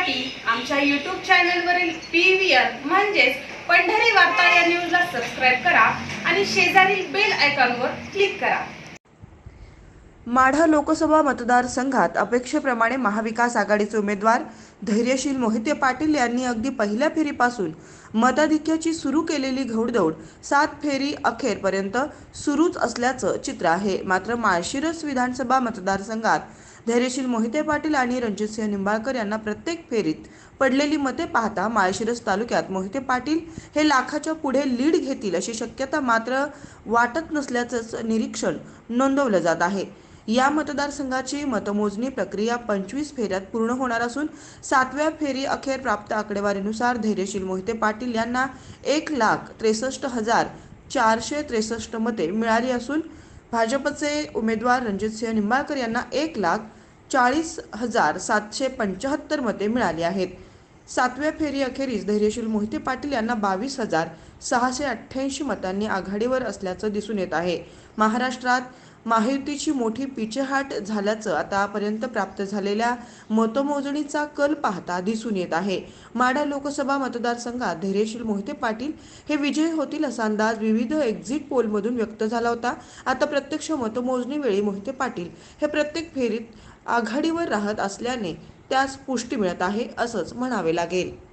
पाहण्यासाठी आमच्या यूट्यूब चॅनलवरील पी व्ही आर म्हणजेच पंढरी वार्ता या न्यूजला सबस्क्राईब करा आणि शेजारील बेल आयकॉनवर क्लिक करा. माढा लोकसभा मतदारसंघात अपेक्षेप्रमाणे महाविकास आघाडीचे उमेदवार धैर्यशील मोहिते पाटील यांनी अगदी पहिल्या फेरीपासून मताधिक्याची सुरू केलेली घौडदौड सात फेरी अखेरपर्यंत सुरूच असल्याचं चित्र आहे. मात्र माळशिरस विधानसभा मतदारसंघात धैर्यशील मोहिते पाटील आणि रणजितसिंह निंबाळकर यांना प्रत्येक फेरीत पडलेली मते पाहता माळशिरस तालुक्यात मोहिते पाटील हे लाखाच्या पुढे लीड घेतील अशी शक्यता मात्र वाटत नसल्याचंच निरीक्षण नोंदवलं जात आहे. या मतदारसंघाची मतमोजणी प्रक्रिया पंचवीस फेऱ्यात पूर्ण होणार असून सातव्या फेरी अखेर प्राप्त आकडेवारीनुसार धैर्यशील मोहिते पाटील यांना एक लाख त्रेसष्ट हजार चारशे त्रेसष्ट मते मिळाली असून भाजपचे उमेदवार रणजितसिंह निंबाळकर यांना एक लाख चाळीस हजार सातशे पंच्याहत्तर मते मिळाली आहेत. सातव्या फेरी अखेरीस धैर्यशील मोहिते पाटील यांना बावीस हजार सहाशे अठ्ठ्याऐंशी मतांनी आघाडीवर असल्याचं दिसून येत आहे. महाराष्ट्रात महायुतीची मोठी पिछेहाट झाल्याचं आतापर्यंत प्राप्त झालेल्या मतमोजणीचा कल पाहता दिसून येत आहे. माडा लोकसभा मतदारसंघात धैर्यशील मोहिते पाटील हे विजयी होतील असा अंदाज विविध एक्झिट पोलमधून व्यक्त झाला होता. आता प्रत्यक्ष मतमोजणीवेळी मोहिते पाटील हे प्रत्येक फेरीत आघाडीवर राहत असल्याने त्यास पुष्टी मिळत आहे असंच म्हणावे लागेल.